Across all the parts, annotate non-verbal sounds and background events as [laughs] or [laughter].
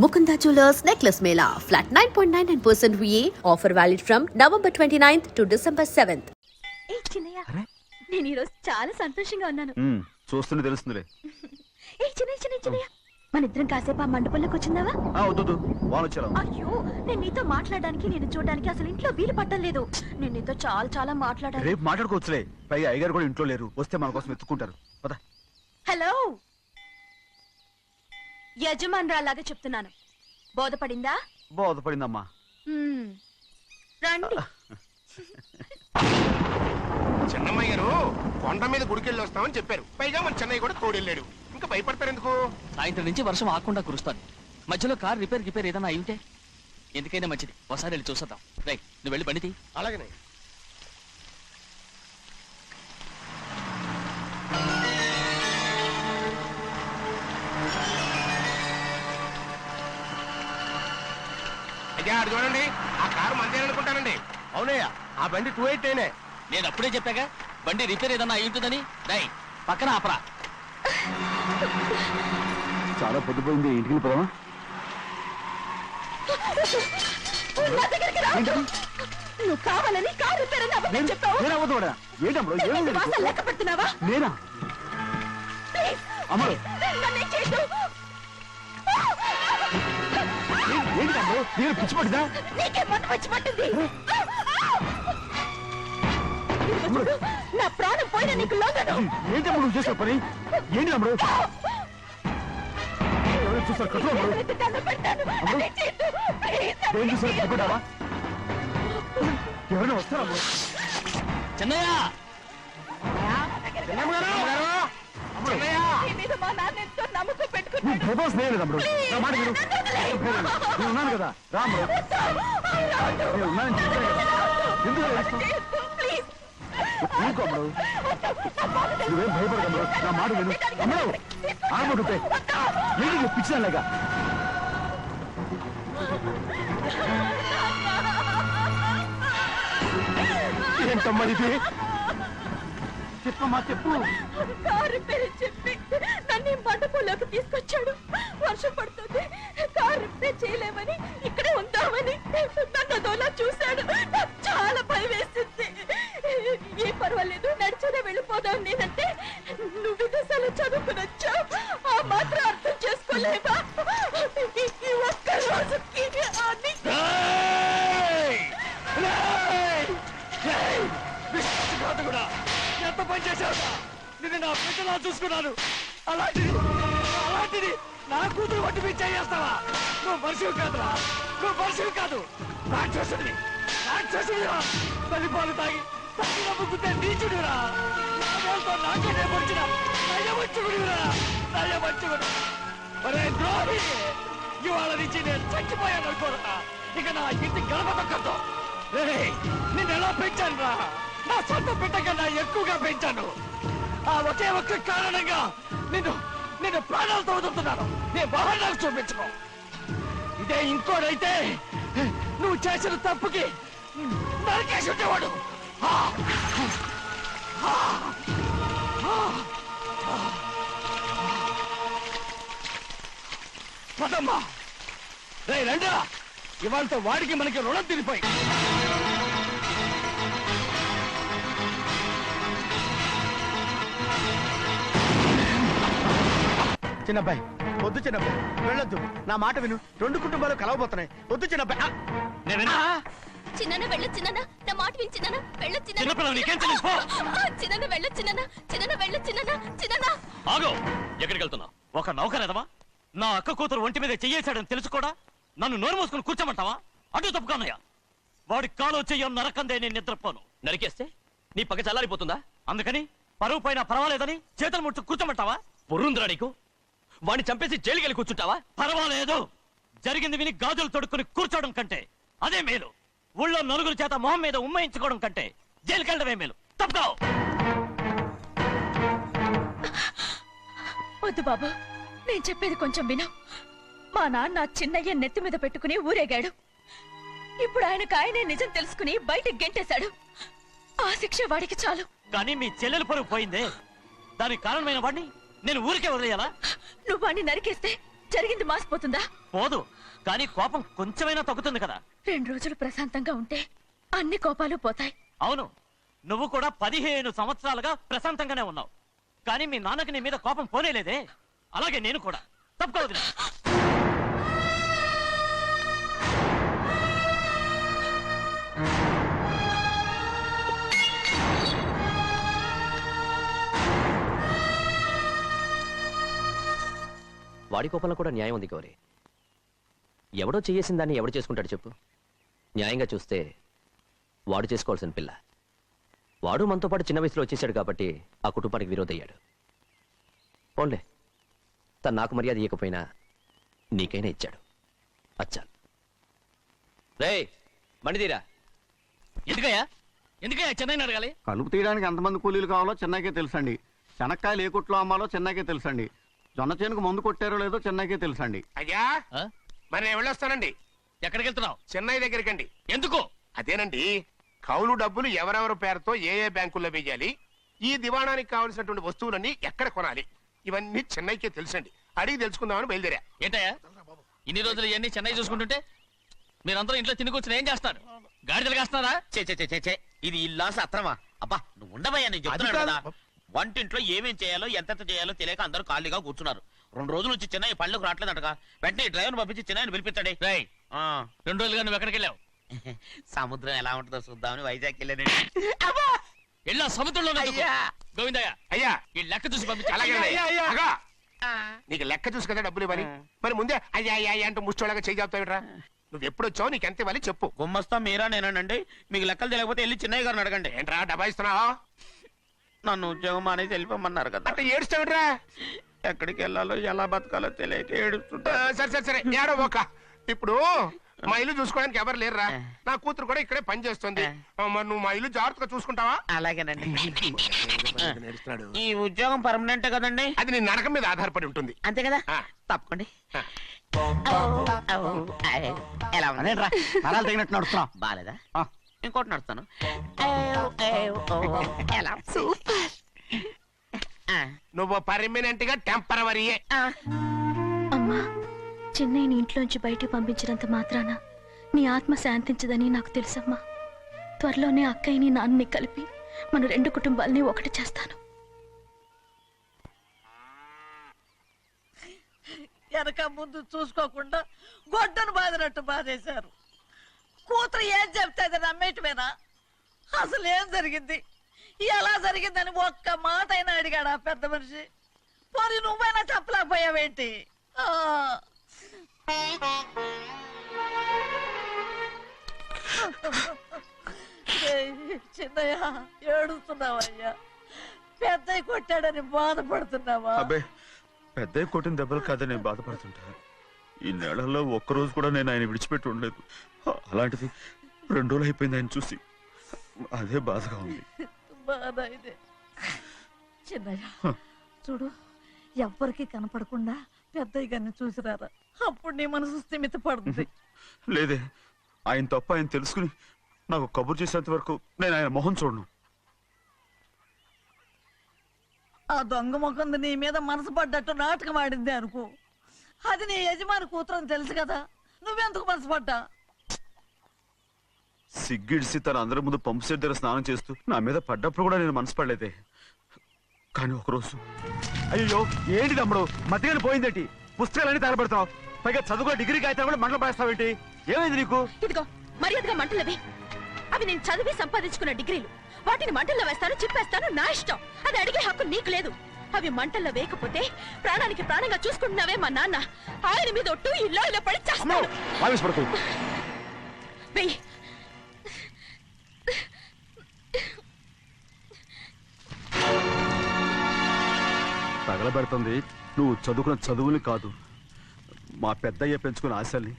Mukunda Jewelers Necklace Mela. Flat 9.99% VA. Offer valid from November 29th to December 7th. ఏ చిన్నయ్య నేను ఈరోజు చాలా సంతోషంగా ఉన్నాను. చూస్తుంటే తెలుస్తుందిలే. ఏ చిన్నయ్య చిన్నయ్య చిన్నయ్య మన ఇద్దరం కాసేపు ఆ మండపంలోకి వచ్చిందావా? ఆ, వద్దు వచ్చారా అయ్యో నేను నీతో మాట్లాడడానికి నేను చూడడానికి అసలు ఇంట్లో వీలు పట్టలేదు నేను నీతో చాలా చాలా మాట్లాడాలి రేపు మాట్లాడుకోవచ్చులే. పైగా అయ్యగారు కూడా ఇంట్లో లేరు. వస్తే మన కోసం ఎత్తుకుంటారు పద. హలో యజమానురాలాగా చెప్తున్నాను. బోధపడిందా? బోధపడిందమ్మా. మ్మ్. రండి. చెన్నమ్మ గారు కొండ మీద గుడికెళ్ళి వస్తామని చెప్పారు. పైగా మన చెన్నయ్య కూడా తోడెళ్ళాడు. ఇంకా భయపడతారు ఎందుకు? సాయంత్రం నుంచి వర్షం ఆకుండా కురుస్తాను. మధ్యలో కార్ రిపేర్ రిపేర్ ఏదైనా అయి ఉంటే? ఎందుకైనా మంచిది. ఒకసారి వెళ్ళి చూసేద్దాం. రై నువ్వు వెళ్ళి బండి తీ. అలాగనే అయ్యా అటు చూడండి. ఆ కారు మందేననుకుంటానండి అవునయ్యా ఆ బండి టూ ఎయిట్ అయినే నేను అప్పుడే చెప్పాగా బండి రిపేర్ ఏదైనా అయి ఉంటుందని రై పక్కన ఆపరా. చాలా పొద్దుపోయింది ఇంటికి వెళ్ళిపోదామా నా దగ్గరికి రావద్దు. నువ్వు కావాలని కారు రిపేర్ అని అబద్ధం చెప్పావు. నేనా వాడా? ఏంటమ్మా లెక్క పెడుతున్నావా? నేనా? నన్ను చేయొద్దు. ఏంటి తమ్ముడు నేను పిచ్చి పట్టిదా? నీకే మంట వచ్చి పట్టింది. నా ప్రాణం పోయిన నీకు లొంగను ఏంటి తమ్ముడు నువ్వు చేసిన పని? ఏంటి ఎవరైనా చూస్తారు ఏం చూసారు? ఎవరైనా వస్తారా అమ్ముడు? చెన్నయ్య! చెన్నమ్మ గారు చెన్నయ్య నీ మీద మా నాన్న ఎంతో నమ్మకం నువ్వు పెట్టుకున్నాడు భయపడాల్సిన ఏం లేదు తమ్ముడు నా మాట విను. నేను ఉన్నాను కదా. రాము నేను కదా. ఎందుకు ఊరుకో అమ్ముడు. నువ్వేం భయపడకమ్ముడు నా మాట విను. అమ్ముడు. ఆడబడుతే ఏంటి పిచ్చిదానిలాగ? ఏంటమ్మా ఇది? చెప్పమ్మా చెప్పు. చెప్పి నన్ను ఈ తీసుకొచ్చాడు. వర్షం పడుతుంది. కారు రిపేర్ చేయలేమని ఇక్కడే ఉందామని నన్ను అదోలా చూశాడు. చాలా భయం వేసింది. ఏ పర్వాలేదు నడిచేదే వెళ్ళిపోదాం నేనంటే నువ్వు విదేశాలు చదువుకుని వచ్చావు ఆ మాత్రం అర్థం చేసుకోలేవా? ఈ- ఈ ఒక్క రోజుకి అన్ని ఎంత పని చేశావు నిన్ను నా బిడ్డలా చూసుకున్నాను. కూతురు వంటి మీద చేస్తావా? నువ్వు మనిషివి కాదురా. నువ్వు మనిషివి కాదు. రాక్షసుడివి. రాక్షసుడిరా తల్లిపాలు తాగి తల్లి నమ్ముకుంటే నీచుడిరా నాతో నాకే వచ్చిన నయవంచుకుడిరా నయవంచుకుడు అరే ద్రోహి ఇవాళ నుంచి నేను చచ్చిపోయాను అనుకోరా ఇక నా ఇంటి గడప తొక్కతో నిన్ను ఎలా పెంచాను రా? నా సొంత బిడ్డ కన్నా ఎక్కువగా పెంచాను. ఆ ఒకే ఒక్క కారణంగా నిన్ను నేను ప్రాణాలతో వదులుతున్నాను. నీ వాహనాలు నాకు చూపించుకో. ఇదే ఇంకోడైతే నువ్వు చేసిన తప్పుకి నరికేసి ఉండేవాడు. పదమ్మా. రే రండా ఇవాళతో వాడికి మనకి రుణం తిరిపోయి. చిన్నబ్బాయి. వద్దు చిన్నబ్బాయి. వెళ్ళొద్దు. నా మాట విను. రెండు కుటుంబాలు కలవబోతున్నాయి. వద్దు చిన్నబ్బాయి! చిన్న వెళ్ళొచ్చినా నా మాట విని చిన్న వెళ్ళొచ్చినా. చిన్న వెళ్ళొచ్చినా చిన్న వెళ్ళొచ్చినా చిన్న ఆగో. ఎక్కడికి వెళ్తున్నావు? ఒక నౌకరేదవా? నా అక్క కూతురు ఒంటి మీద చెయ్యేశాడని తెలుసు కూడా? నన్ను నోరు మూసుకుని కూర్చోమంటావా? అటు తప్పుకోనయ్యా వాడి కాలో చెయ్యం నరకందే నేను నిద్రపోను. నరికేస్తే నీ పక్క చల్లారిపోతుందా? అందుకని పరువు పైన పర్వాలేదని చేతులు ముట్టు కూర్చోమంటావా? పొర్రుందిరా నీకు. వాడిని చంపేసి జైలుకి వెళ్ళి కూర్చుంటావా? పర్వాలేదు. జరిగింది విని గాజులు తొడుక్కుని కూర్చోవడం కంటే అదే మేలు. ఊళ్ళో నలుగురు చేత మొహం మీద ఉమ్మయించుకోవడం కంటే జైలుకి వెళ్ళడమే మేలు. తప్పుకో వద్దు బాబు. నేను చెప్పేది కొంచెం విను. మా నాన్న చిన్నయ్య నెత్తి మీద పెట్టుకుని ఊరేగాడు. ఇప్పుడు ఆయనకు ఆయనే నిజం తెలుసుకుని బయటకు గెంటేశాడు. ఆ శిక్ష వాడికి చాలు. కానీ మీ చెల్లెలు పరుగు పోయిందే. దానికి కారణమైన వాడిని నేను ఊరికే వదిలేయాలా? నువ్వు వాడిని నరికేస్తే జరిగింది మాసిపోతుందా? పోదు. కానీ కోపం కొంచెమైనా తగ్గుతుంది కదా. రెండు రోజులు ప్రశాంతంగా ఉంటే అన్ని కోపాలు పోతాయి. అవును. నువ్వు కూడా పదిహేను సంవత్సరాలుగా ప్రశాంతంగానే ఉన్నావు. కానీ మీ నాన్నకి నీ మీద కోపం పోనేలేదే. అలాగే నేను కూడా. తప్పుకోవద్దు. వాడి కోపంలో కూడా న్యాయం ఉంది గౌరీ. ఎవడో చేయేసిన దాన్ని ఎవడు చేసుకుంటాడు చెప్పు? న్యాయంగా చూస్తే వాడు చేసుకోవాల్సిన పిల్ల. వాడు మనతో పాటు చిన్న వయసులో వచ్చేసాడు కాబట్టి ఆ కుటుంబానికి విరోధయ్యాడు. పోన్లే. తను నాకు మర్యాద ఇవ్వకపోయినా నీకైనా ఇచ్చాడు. అచ్చా. రే మణిదీరా ఎందుకయ్యా? ఎందుకయ్యా చెన్నైని అడగాలి? కలుపు తీయడానికి ఎంతమంది కూలీలు కావాలో చెన్నైకే తెలుసండి. శనక్కాయలు ఏ కుట్లో అమ్మాలో చెన్నైకే తెలుసండి. జొన్న చేనుకు మందు కొట్టారో లేదో చెన్నైకే తెలుసండి. అయ్యా! ఆ? మరి నేను వెళ్ళొస్తానండి. ఎక్కడికి వెళ్తున్నావు చెన్నై దగ్గరికండి. ఎందుకు? అదేనండి. కౌలు డబ్బులు ఎవరెవరి పేరుతో ఏ ఏ బ్యాంకుల్లో వేయాలి ఈ దివాణానికి కావలసినటువంటి వస్తువులన్నీ ఎక్కడ కొనాలి ఇవన్నీ చెన్నైకే తెలుసండి. అడిగి తెలుసుకుందామని బయలుదేరా. ఏంటయ్యా? ఇన్ని రోజులు ఇవన్నీ చెన్నై చూసుకుంటుంటే మీరందరూ ఇంట్లో తిని కూర్చుని ఏం చేస్తారు? గాడిదలు కాస్తున్నారా? చే చే చే, చే చే ఇది ఇల్లా సత్రమా అబ్బా నువ్వు ఉండవయ్యా నేను కదా. కాదు. వంటింట్లో ఏమేం చేయాలో ఎంతెంత చేయాలో తెలియక అందరూ ఖాళీగా కూర్చున్నారు. రెండు రోజుల నుంచి చెన్నై పళ్ళకు రావట్లేదంటగా. వెంటనే డ్రైవర్ పంపించి పిలిపించండి. రేయ్ ఆ, రెండు రోజులుగా నువ్వు ఎక్కడికి వెళ్ళావు? [laughs] సముద్రం ఎలా ఉంటుందో చూద్దామని వైజాగ్ వెళ్ళానండి. వెళ్ళా సముద్రంలో అయ్యా. గోవిందయ్య అయ్యా! ఈ లెక్క చూసి పంపించు. అలాగే అయ్యా, అయ్యా. అగా! నీకు లెక్క చూసి కదా డబ్బులు ఇవ్వాలి. మరి ముందే అయ్యా అయ్యా అయ్యా అంటూ ముష్టోళ్ళగా చేయి చెప్తావిట్రా నువ్వు ఎప్పుడు వచ్చావు? నీకు ఎంత ఇవ్వాలి చెప్పు. గుమ్మస్తా మీరా నేనండి మీకు లెక్కలు తెలియకపోతే వెళ్ళి చెన్నై గారిని అడగండి. ఏంట్రా డబ్బా ఇస్తున్నావా? నన్ను ఉద్యోగం మానేసి వెళ్ళిపోమన్నారు కదా అంటే ఏడుస్తావిట్రా ఎక్కడికి వెళ్ళాలో ఎలా బతకాలో తెలియక ఏడుస్తుంటా సరే సరే సరే ఏడో ఒక ఇప్పుడు మా ఇల్లు చూసుకోవడానికి ఎవరు లేరురా నా కూతురు కూడా ఇక్కడే పని చేస్తుంది మరి నువ్వు మా ఇల్లు జాగ్రత్తగా చూసుకుంటావా అలాగేనండి ఈ ఉద్యోగం పర్మనెంట్ కదండి అది నీ నరకం మీద ఆధారపడి ఉంటుంది అంతే కదా ఆ. తప్పకండి. ఎలా నడుస్తున్నాం బాలేదా ఆ. ఇంకోటి నడుస్తాను. ఎలా? ఆ, నువ్వు పర్మనెంట్గా ఆ. అమ్మా చెన్నైని ఇంట్లోంచి బయటికి పంపించినంత మాత్రాన నీ ఆత్మ శాంతించదని నాకు తెలుసమ్మా. త్వరలోనే అక్కయ్యని నాన్నని కలిపి మన రెండు కుటుంబాలని ఒకటి చేస్తాను. వెనక ముందు చూసుకోకుండా గొడ్డను బాదినట్టు బాధేశారు. కూతురు ఏం చెప్తే అది నమ్మేటమేనా అసలు ఏం జరిగింది? ఎలా జరిగిందని ఒక్క మాట అయినా అడిగాడు ఆ పెద్ద మనిషి? పోనీ నువ్వైనా చెప్పలేకపోయావేంటి? చిన్నయ్య ఏడుస్తున్నావయ్యా. పెద్దయ్య కొట్టాడని బాధపడుతున్నావా? అబ్బే పెద్ద కొట్టిన దెబ్బలు కాదని బాధపడుతుంటా. ఈ నెలల్లో ఒక్కరోజు కూడా నేను ఆయన విడిచిపెట్టి ఉండలేదు. అలాంటిది రెండు రోజులు అయిపోయింది ఆయన చూసి. అదే బాధగా ఉంది. బాధ ఇదే. చిన్నయ్య చూడు ఎవ్వరికి కనపడకుండా పెద్దయ్య గారిని చూసిరారా అప్పుడు నీ మనసు స్థిమిత పడుతుంది. [laughs] లేదే ఆయన తప్ప ఆయన తెలుసుకుని నాకు కబురు చేసేంత వరకు నేను ఆయన మొహం చూడను. ఆ దొంగ ముఖంది నీ మీద మనసు పడ్డట్టు నాటకం ఆడింది అనుకో. అది నీ యజమాని కూతురు అని తెలుసు కదా. నువ్వెందుకు మనసు పడ్డా సిగ్గిడిసి తన అందరి ముందు పంపు సెట్ దగ్గర స్నానం చేస్తూ నా మీద పడ్డప్పుడు కూడా నేను మనసు పడలేదే కానీ ఒకరోజు అయ్యో ఏంటి తమ్ముడు? మధ్యగానే పోయిందేంటి? పుస్తకాలన్నీ తగలబెడతావు. పైగా చదువుకో డిగ్రీ కాగితాలు కూడా మంటలు పడేస్తావేంటి ఏమైంది నీకు? ఇదిగో మర్యాదగా మంటలవి అవి నేను చదివి సంపాదించుకున్న డిగ్రీలు. వాటిని మంటల్లో వేస్తాను చెప్పేస్తాను నా ఇష్టం. అది అడిగే హక్కు నీకు లేదు. అవి మంటల్లో వేయకపోతే ప్రాణానికి ప్రాణంగా చూసుకుంటున్నావే మా నాన్న. ఆయన మీద ఒట్టు ఇల్లు ఇలా పడి ఆవేశపడకు వెయ్యి. తగలబెడుతుంది. నువ్వు చదువుకున్న చదువుని కాదు. మా పెద్దయ్య పెంచుకున్న ఆశల్ని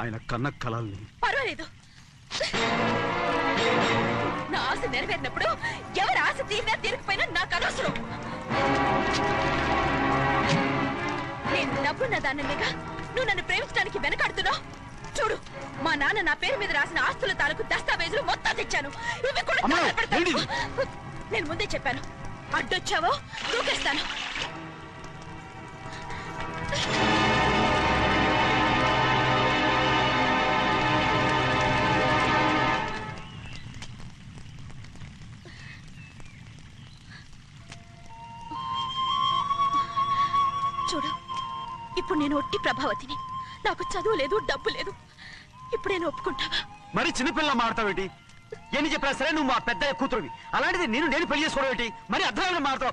ఆయన కన్న కలల్ని. పర్వాలేదు. నా ఆశ నెరవేరినప్పుడు ఎవరి ఆశ తీరినా తీరకపోయినా నాకు అనవసరం. నేను డబ్బున్న దానిగా నువ్వు నన్ను ప్రేమించడానికి వెనకాడుతున్నావు చూడు మా నాన్న నా పేరు మీద రాసిన ఆస్తుల తాలూకు దస్తావేజులు మొత్తం తెచ్చాను ఇవి కూడా. ఏంటిది? నేను ముందే చెప్పాను అడ్డొచ్చావో దూకేస్తాను చూడు ఇప్పుడు నేను ఒట్టి ప్రభావతిని. నాకు చదువు లేదు డబ్బు లేదు. ఇప్పుడు నేను ఒప్పుకుంటావా మరి చిన్నపిల్ల మాడతావేటి ఎన్ని చెప్పినా సరే నువ్వు మా పెద్ద కూతురువి. అలాంటిది నేను నేను పెళ్ళి చేసుకోవడం ఏంటి? మరి అర్థమైన మాడతావు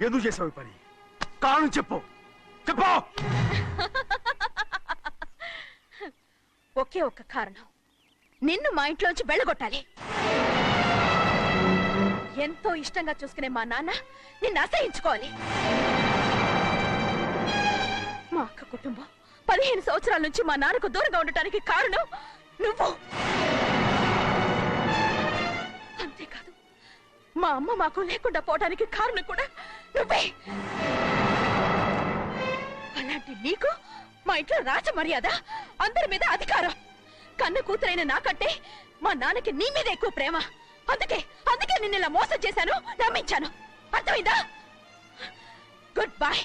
ఎందుకు చేసావు పని. కారణం చెప్పు. చెప్పు! [laughs] ఒకే ఒక్క కారణం. నిన్ను మా ఇంట్లోంచి వెళ్ళగొట్టాలి. ఎంతో ఇష్టంగా చూసుకునే మా నాన్న నిన్ను అసహించుకోవాలి. మా అక్క కుటుంబం పదిహేను సంవత్సరాల నుంచి మా నాన్నకు దూరంగా ఉండటానికి కారణం నువ్వు. మా అమ్మ మాకు లేకుండా పోవడానికి కారణం కూడా నువ్వే. అలాంటి నీకు మా ఇంట్లో రాజ మర్యాద అందరి మీద అధికారం. కన్న కూతురైన నాకంటే మా నాన్నకి నీ మీద ఎక్కువ ప్రేమ. అందుకే అందుకే నిన్ను ఇలా మోసం చేశాను నమ్మించాను. అర్థమైందా? గుడ్ బాయ్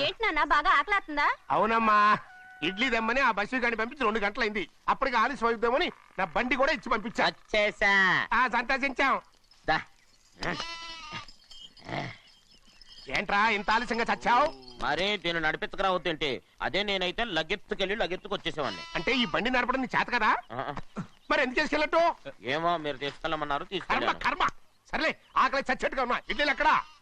ఏంటి నాన్న బాగా ఆకలాతుందా? అవునమ్మా. ఇడ్లీ దమ్మని ఆ బస్సు గాని పంపించి రెండు గంటలైంది. అప్పటికి ఆలస్యం అవుతామని నా బండి కూడా ఇచ్చి పంపించా. వచ్చేసా. ఆ సంతోషించాం. దా. ఏంట్రా ఇంత ఆలస్యంగా చచ్చావు? మరి దీన్ని నడిపెత్తుకురావద్దేంటి అదే నేనైతే లగెత్తుకెళ్ళి లగెత్తుకు వచ్చేసేవాడిని. అంటే ఈ బండి నడపడం నీ చేత కదా? ఆ, మరి ఎందుకు చేసుకెళ్ళట్టు? ఏమో మీరు తీసుకెళ్ళమన్నారు కర్మ తీసుకెళ్ళాను. కర్మ. సర్లే ఆకలి చచ్చట్టుగా ఉన్నా. ఇడ్లీలు ఎక్కడా?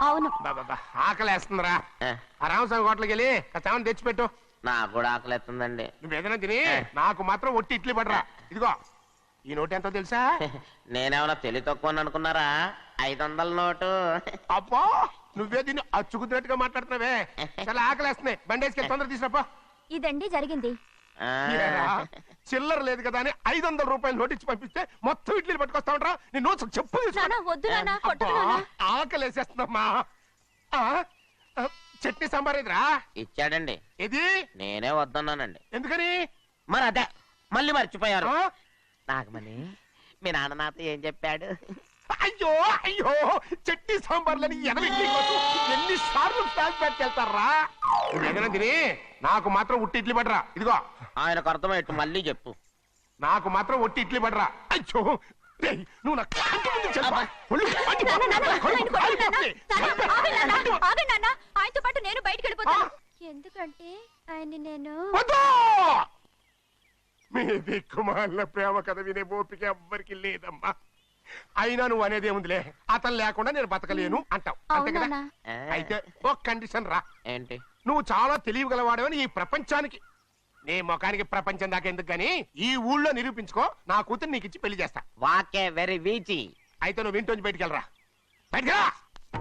అవును. బాబా ఆకలేస్తుందిరా. ఆ, ఆ రామస్వామి హోటల్కి వెళ్ళి కచ్చామని తెచ్చిపెట్టు. నాకు కూడా ఆకలిస్తుందండి. నువ్వేదైనా తిని నాకు మాత్రం ఒట్టి ఇడ్లీ పడరా. ఇదిగో ఈ నోటు ఎంతో తెలుసా? [laughs] నేనేమన్నా తెలివి తక్కువ అనుకున్నారా? ఐదు వందల నోటు. [laughs] అబ్బా నువ్వే దీన్ని అచ్చుకుతున్నట్టుగా మాట్లాడుతున్నావే. [laughs] చాలా ఆకలేస్తున్నాయి. బండేసుకెళ్ళి తొందర తీసినప్పా ఇదండి జరిగింది. ఆ, చిల్లర లేదు కదా అని ఐదు వందల రూపాయలు నోటు ఇచ్చి పంపిస్తే మొత్తం ఇడ్లీలు పట్టుకొస్తా ఉంటా నీ నోట్స్ చెప్పు తీసుకో. వద్దు అబ్బా. ఆకలేసేస్తుందమ్మా. ఆ, ఆ, చట్నీ సాంబార్ ఇదిరా? ఇచ్చాడండి. ఇది నేనే వద్దన్నానండి. ఎందుకని? మరి అదే మళ్ళీ మర్చిపోయారు. ఆ? నాగమణి మీ నాన్న నాతో ఏం చెప్పాడు? అయ్యో అయ్యో చట్నీ సాంబార్లని ఎనభై ఎన్ని సార్లు ఫ్లాష్ బ్యాక్ వెళ్తారా తిని నాకు మాత్రం ఉట్టి ఇడ్లీ పడరా ఇదిగో. ఆయనకు అర్థమయ్యట్టు మళ్ళీ చెప్పు. నాకు మాత్రం ఒట్టి ఇడ్లీ పడరా అయ్యో నువ్వు నా కంటి ముందు చెప్పా. ఆయనతో పాటు నేను బయటికి వెళ్ళిపోతాను. ఎందుకంటే ఆయన నేను వద్దు! మీ దిక్కుమాలిన ప్రేమ కథ వినే ఓపిక ఎవ్వరికి లేదమ్మా. అయినా నువ్వు అనేది ఏముందిలే? అతను లేకుండా నేను బతకలేను అంటావు. అంతే కదా? అవునా అయితే ఒక కండిషన్ రా. ఏంటి? నువ్వు చాలా తెలియగలవాడవని ఈ ప్రపంచానికి. నీ ముఖానికి ప్రపంచం దాకా ఎందుకు గాని ఈ ఊళ్ళో నిరూపించుకో నా కూతురు నీకు ఇచ్చి పెళ్ళి చేస్తా. వాకే వెరీ వీచి. అయితే నువ్వు ఇంటి బయటికి వెళ్ళరా.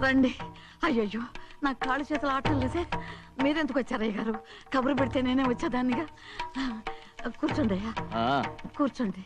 రండి. అయ్యయ్యో నా కాళ్ళు చేతులు ఆటం లేదే మీరెందుకు వచ్చారయ్య గారు? కబురు పెడితే నేనే వచ్చేదాన్నిగా. కూర్చోండి అయ్యా. కూర్చోండి.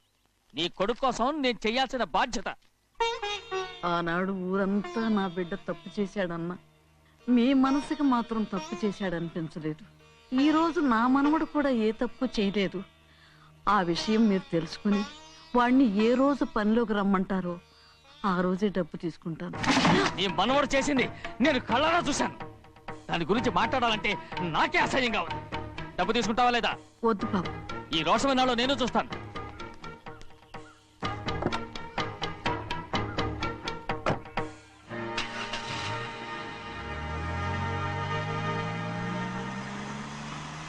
నీ కొడుకు కోసం నేను చెయ్యాల్సిన బాధ్యత. ఆనాడు ఊరంతా నా బిడ్డ తప్పు చేశాడన్నా. మీ మనసుకి మాత్రం తప్పు చేశాడనిపించలేదు. ఈ రోజు నా మనవడు కూడా ఏ తప్పు చేయలేదు. ఆ విషయం మీరు తెలుసుకుని వాణ్ణి ఏ రోజు పనిలోకి రమ్మంటారో ఆ రోజే డబ్బు తీసుకుంటాను. నీ మనవడు చేసింది నేను కళ్ళారా చూశాను. దాని గురించి మాట్లాడాలంటే నాకే అసహ్యంగా ఉంది. డబ్బు తీసుకుంటావా లేదా? వద్దు బాబు. ఈ రోషమనాలో నేను చూస్తాను.